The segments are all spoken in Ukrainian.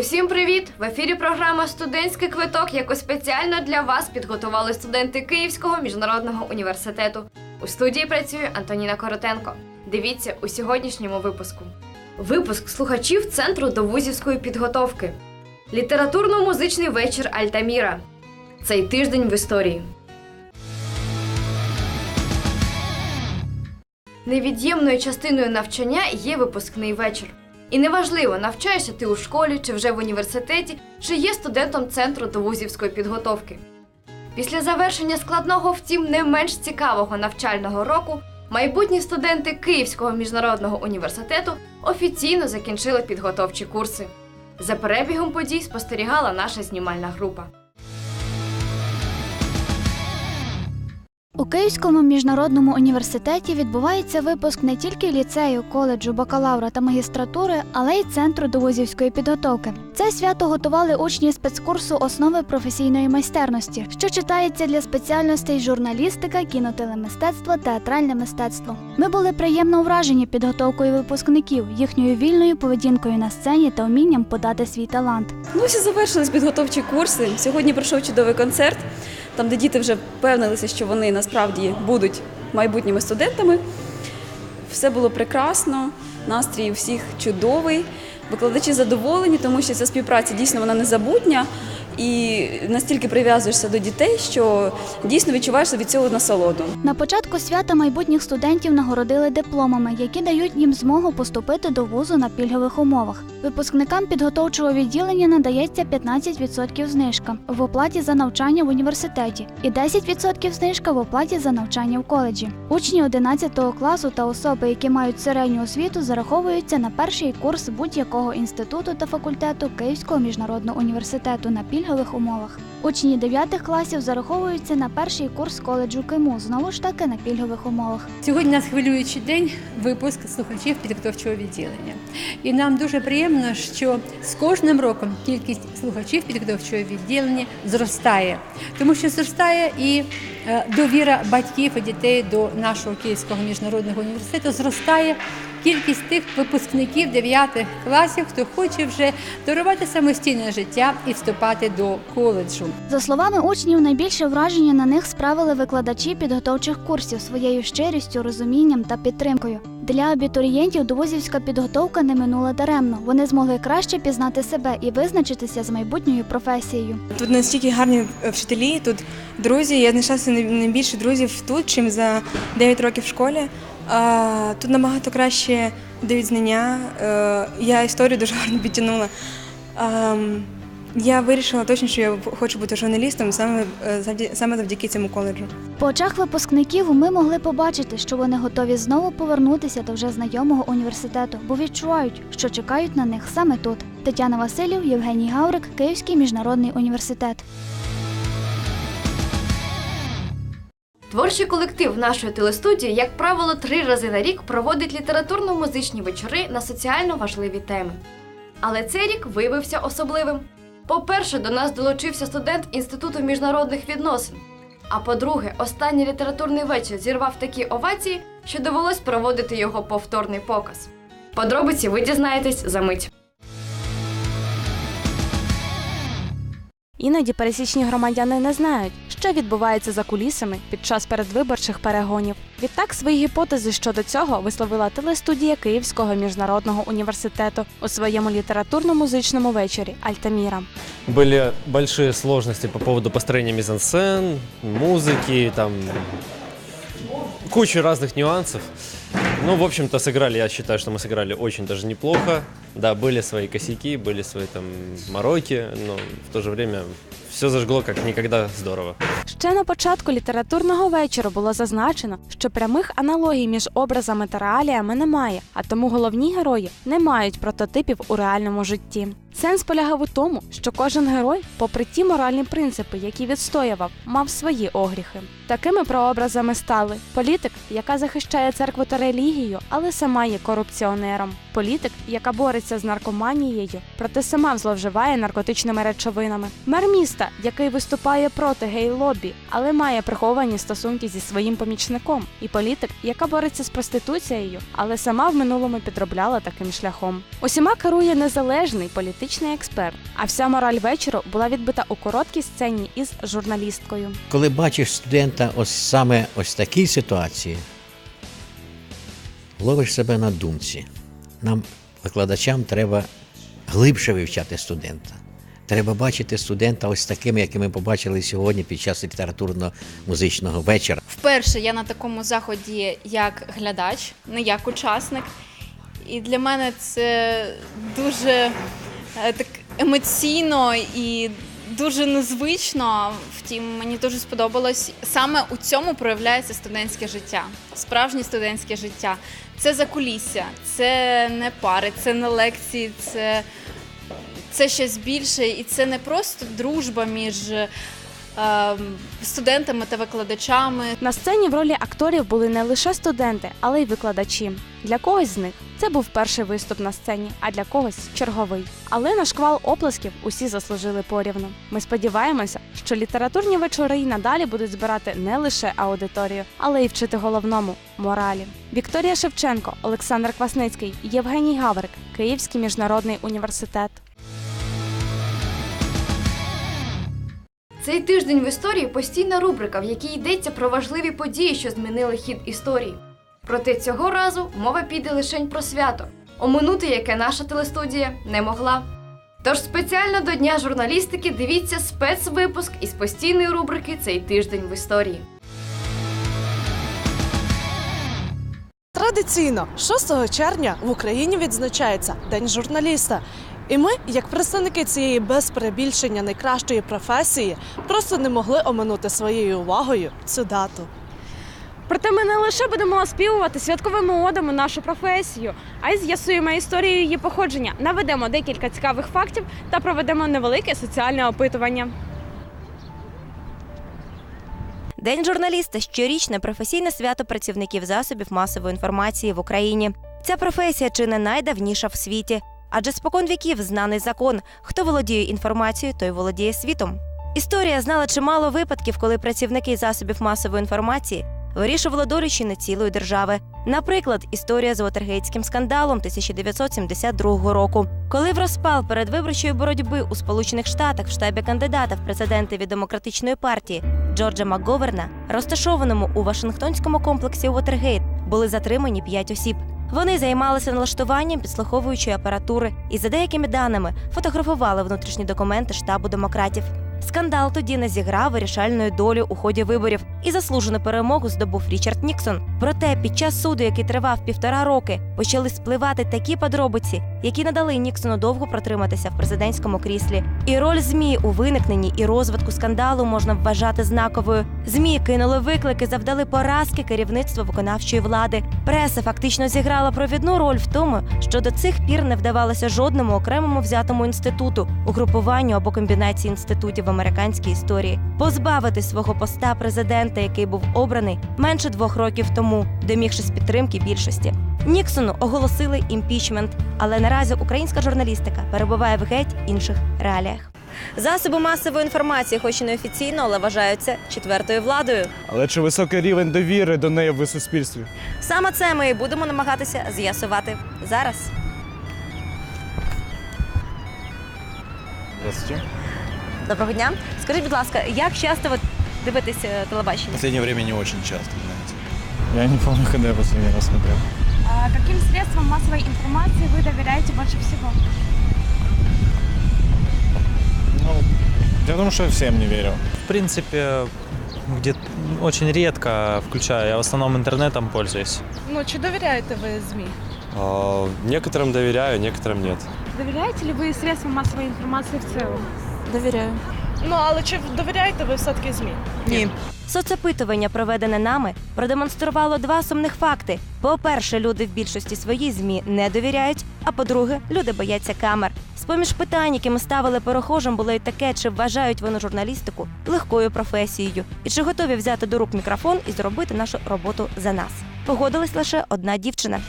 Усім привіт! В ефірі програма Студентський квиток, яку спеціально для вас підготували студенти Київського міжнародного університету. У студії працює Антоніна Коротенко. Дивіться у сьогоднішньому випуску. Випуск слухачів Центру довузівської підготовки. Літературно-музичний вечір Альтаміра. Цей тиждень в історії. Невід'ємною частиною навчання є випускний вечір. І неважливо, навчаєшся ти у школі чи вже в університеті, чи є студентом центру довузівської підготовки. Після завершення складного, втім, не менш цікавого навчального року, майбутні студенти Київського міжнародного університету офіційно закінчили підготовчі курси. За перебігом подій спостерігала наша знімальна група. У Київському міжнародному університеті відбувається випуск не тільки ліцею, коледжу, бакалавра та магістратури, але й центру довузівської підготовки. Це свято готували учні спецкурсу основи професійної майстерності, що читається для спеціальностей журналістика, кінотелемистецтво, театральне мистецтво. Ми були приємно вражені підготовкою випускників, їхньою вільною поведінкою на сцені та вмінням подати свій талант. Ну, ось і завершились підготовчі курси. Сьогодні пройшов чудовий концерт, там, де діти вже впевнилися, що вони насправді будуть майбутніми студентами. Все було прекрасно, настрій у всіх чудовий. Викладачі задоволені, тому що ця співпраця дійсно вона незабутня і настільки прив'язуєшся до дітей, що дійсно відчуваєш від цього насолоду. На початку свята майбутніх студентів нагородили дипломами, які дають їм змогу поступити до вузу на пільгових умовах. Випускникам підготовчого відділення надається 15% знижка в оплаті за навчання в університеті і 10% знижка в оплаті за навчання в коледжі. Учні 11 класу та особи, які мають середню освіту, зараховуються на перший курс будь-якого інституту та факультету Київського міжнародного університету на пільгових умовах. Учні 9 класів зараховуються на перший курс коледжу КИМУ, знову ж таки на пільгових умовах. Сьогодні нас хвилюючий день випуск слухачів підготовчого відділення. І нам дуже приємно, що з кожним роком кількість слухачів підготовчого відділення зростає, тому що зростає і е, довіра батьків і дітей до нашого Київського міжнародного університету, зростає кількість тих випускників 9 класів, хто хоче вже дарувати самостійне життя і вступати до коледжу. За словами учнів, найбільше враження на них справили викладачі підготовчих курсів своєю щирістю, розумінням та підтримкою. Для абітурієнтів довозівська підготовка не минула даремно. Вони змогли краще пізнати себе і визначитися з майбутньою професією. Тут настільки гарні вчителі, тут друзі. Я знайшла не друзів тут, чим за 9 років в школі. Тут набагато краще дають знання. Е, Я історію дуже гарно підтягнула. Я вирішила точно, що я хочу бути журналістом саме е, саме завдяки цьому коледжу. По очах випускників ми могли побачити, що вони готові знову повернутися до вже знайомого університету, бо відчувають, що чекають на них саме тут. Тетяна Васильєв, Євгеній Гаврик, Київський міжнародний університет. Творчий колектив нашої телестудії, як правило, три рази на рік проводить літературно-музичні вечори на соціально важливі теми. Але цей рік виявився особливим. По-перше, до нас долучився студент Інституту міжнародних відносин. А по-друге, останній літературний вечір зірвав такі овації, що довелось проводити його повторний показ. Подробиці ви дізнаєтесь за мить. Іноді пересічні громадяни не знають, що відбувається за кулісами під час передвиборчих перегонів. Відтак свої гіпотези щодо цього висловила телестудія Київського міжнародного університету у своєму літературно-музичному вечорі Альтаміра. Были большие сложности по поводу построения мизансцен, музыки, там куча разных нюансов. Ну, в общем-то, сыграли, я считаю, что мы сыграли очень даже неплохо. Да, были свои косяки, были свои там мороки, но в то же время все зажгло как никогда здорово. Ще на початку літературного вечора було зазначено, що прямих аналогій між образами та реаліями немає, а тому головні герої не мають прототипів у реальному житті. Сенс полягав у тому, що кожен герой, попри ті моральні принципи, які відстоював, мав свої огріхи. Такими прообразами стали політик, яка захищає церкву та релігію, але сама є корупціонером. Політик, яка бореться з наркоманією, проте сама зловживає наркотичними речовинами. Мер міста, який виступає проти гей-лобі, але має приховані стосунки зі своїм помічником. І політик, яка бореться з проституцією, але сама в минулому підробляла таким шляхом. Усіма керує незалежний політичний експерт. А вся мораль вечору була відбита у короткій сцені із журналісткою. Коли бачиш студента ось саме ось такій ситуації, ловиш себе на думці. Нам, викладачам, треба глибше вивчати студента. Треба бачити студента ось таким, яким ми побачили сьогодні під час літературно-музичного вечора. Вперше я на такому заході як глядач, не як учасник. І для мене це дуже е, так емоційно і дуже незвично. Втім, мені дуже сподобалось. Саме у цьому проявляється студентське життя, справжнє студентське життя. Це закулісся, це не пари, це не лекції, це, це щось більше. І це не просто дружба між студентами та викладачами. На сцені в ролі акторів були не лише студенти, але й викладачі. Для когось з них це був перший виступ на сцені, а для когось черговий. Але на шквал оплесків усі заслужили порівну. Ми сподіваємося, що літературні вечори й надалі будуть збирати не лише аудиторію, але й вчити головному моралі. Вікторія Шевченко, Олександр Квасницький, Євгеній Гаврик, Київський міжнародний університет. Цей тиждень в історії постійна рубрика, в якій йдеться про важливі події, що змінили хід історії. Проте цього разу мова піде лише про свято, оминути яке наша телестудія не могла. Тож спеціально до Дня журналістики дивіться спецвипуск із постійної рубрики Цей тиждень в історії. Традиційно 6 червня в Україні відзначається День журналіста. І ми, як представники цієї без перебільшення найкращої професії, просто не могли оминути своєю увагою цю дату. Проте ми не лише будемо оспівувати святковими одами нашу професію, а й з'ясуємо історію її походження, наведемо декілька цікавих фактів та проведемо невелике соціальне опитування. День журналіста щорічне професійне свято працівників засобів масової інформації в Україні. Ця професія чи не найдавніша в світі, адже спокон віків знаний закон: хто володіє інформацією, той володіє світом. Історія знала чимало випадків, коли працівники засобів масової інформації вирішували долю не цілої держави. Наприклад, історія з Уотергейтським скандалом 1972 року, коли в розпал передвиборчої боротьби у Сполучених Штатах в штабі кандидата в президенти від демократичної партії Джорджа Макговерна, розташованому у Вашингтонському комплексі Уотергейт, були затримані п'ять осіб. Вони займалися налаштуванням підслуховуючої апаратури і, за деякими даними, фотографували внутрішні документи штабу демократів. Скандал тоді не зіграв вирішальної долі у ході виборів, і заслужену перемогу здобув Річард Ніксон. Проте під час суду, який тривав півтора роки, почали спливати такі подробиці, які надали Ніксону довго протриматися в президентському кріслі. І роль змі у виникненні і розвитку скандалу можна вважати знаковою. Змі кинули виклики, завдали поразки керівництву виконавчої влади. Преса фактично зіграла провідну роль в тому, що до цих пір не вдавалося жодному окремому взятому інституту, угрупуванню або комбінації інститутів американській історії, позбавити свого поста президента, який був обраний менше двох років тому, домігшись підтримки більшості. Ніксону оголосили імпічмент, але наразі українська журналістика перебуває в геть інших реаліях. Засоби масової інформації, хоч і неофіційно, але вважаються четвертою владою. Але чи високий рівень довіри до неї в суспільстві? Саме це ми і будемо намагатися з'ясувати зараз. Здравствуйте. Доброго дня. Скажіть, будь ласка, як часто ви дивитесь е, телебачення? последнее время не очень часто, знаете. Я не помню, когда я последний раз смотрел. Каким средствам массовой информации вы доверяете больше всего? Ну, я думаю, что я всем не верю. В принципе, где очень редко включаю, я в основном интернетом пользуюсь. Ну чи довіряєте ви ЗМІ? Некоторым доверяю, некоторым нет. Доверяете ли вы средствам массовой информации в целом? Довіряю. Ну але чи довіряєте ви все-таки ЗМІ? Ні. Соцопитування, проведене нами, продемонструвало два сумних факти: по-перше, люди в більшості своїй змі не довіряють. А по-друге, люди бояться камер. З поміж питань, які ми ставили перехожим, було й таке, чи вважають вони журналістику легкою професією, і чи готові взяти до рук мікрофон і зробити нашу роботу за нас. Погодилась лише одна дівчина.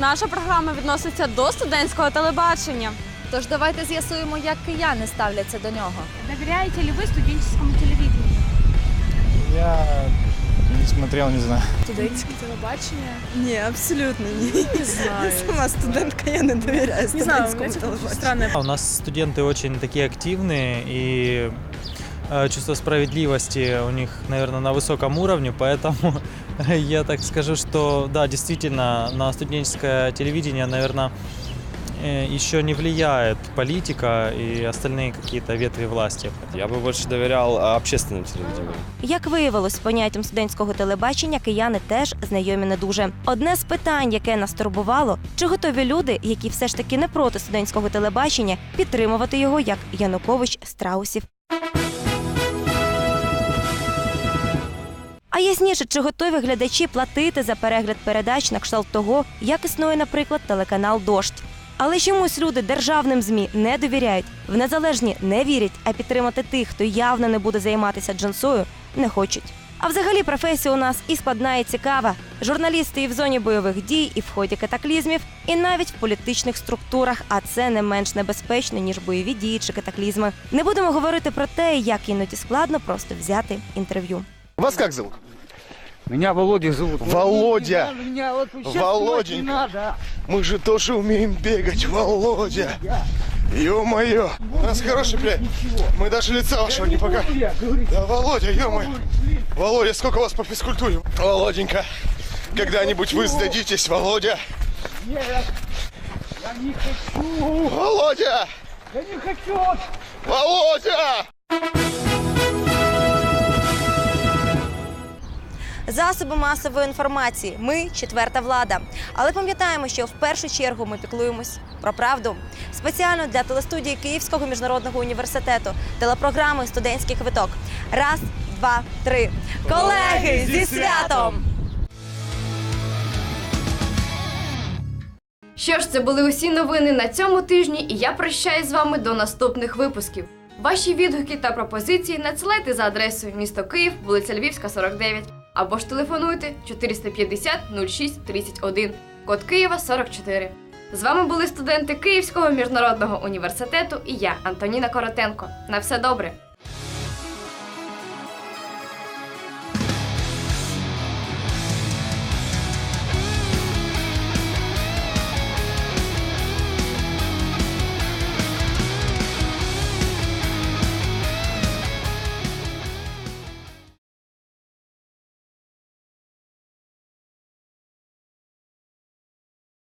Наша програма відноситься до студентського телебачення. Тож давайте з'ясуємо, як кияни ставляться до нього. Доверяете ли вы студенческому телевидению? Я Не смотрел, не знаю. Студентське телебачення? Ні, абсолютно ні. Не знаю. Сама студентка, я не довіряю студентському телебаченню. У нас студенты очень такие активные и э, чувство справедливости у них, наверное, на высоком уровне, поэтому я так скажу, что да, действительно, на студенческое телевидение, наверное, э, еще не влияет политика и остальные какие-то ветви власти. Я бы больше доверял а, общественным телевидениям. Як виявилось, з поняттям студентського телебачення кияни теж знайомі не дуже. Одне з питань, яке нас турбувало, чи готові люди, які все ж таки не проти студентського телебачення, підтримувати його як Янукович Страусів. А ясніше, чи готові глядачі платити за перегляд передач на кшталт того, як існує, наприклад, телеканал Дождь. Але чомусь люди державним змі не довіряють, в незалежні не вірять, а підтримати тих, хто явно не буде займатися джансою, не хочуть. А взагалі професія у нас і складна, і цікава. Журналісти і в зоні бойових дій, і в ході катаклізмів, і навіть в політичних структурах. А це не менш небезпечно ніж бойові дії чи катаклізми. Не будемо говорити про те, як іноді складно просто взяти інтерв'ю. Вас как зовут? Меня Володя зовут. Володя. Меня вот сейчас Володенька. надо. Мы же тоже умеем бегать, Володя. Ё-моё. У нас хороший блядь. Мы даже лица вашего не покажем. Да, Володя, ё-моё. Володя, сколько у вас по физкультуре? Володенька, когда-нибудь вы сдадитесь, Володя? Нет, я не хочу. Володя! Я не хочу. Володя! Засоби масової інформації. Ми четверта влада. Але пам'ятаємо, що в першу чергу ми піклуємось про правду. Спеціально для телестудії Київського міжнародного університету телепрограми Студентський квиток. Раз, два, три. Колеги зі святом! Що ж, це були усі новини на цьому тижні, і я прощаюсь з вами до наступних випусків. Ваші відгуки та пропозиції надсилайте за адресою місто Київ, вулиця Львівська, 49, або ж телефонуйте 450 06 31, код Києва 44. З вами були студенти Київського міжнародного університету і я, Антоніна Коротенко. На все добре!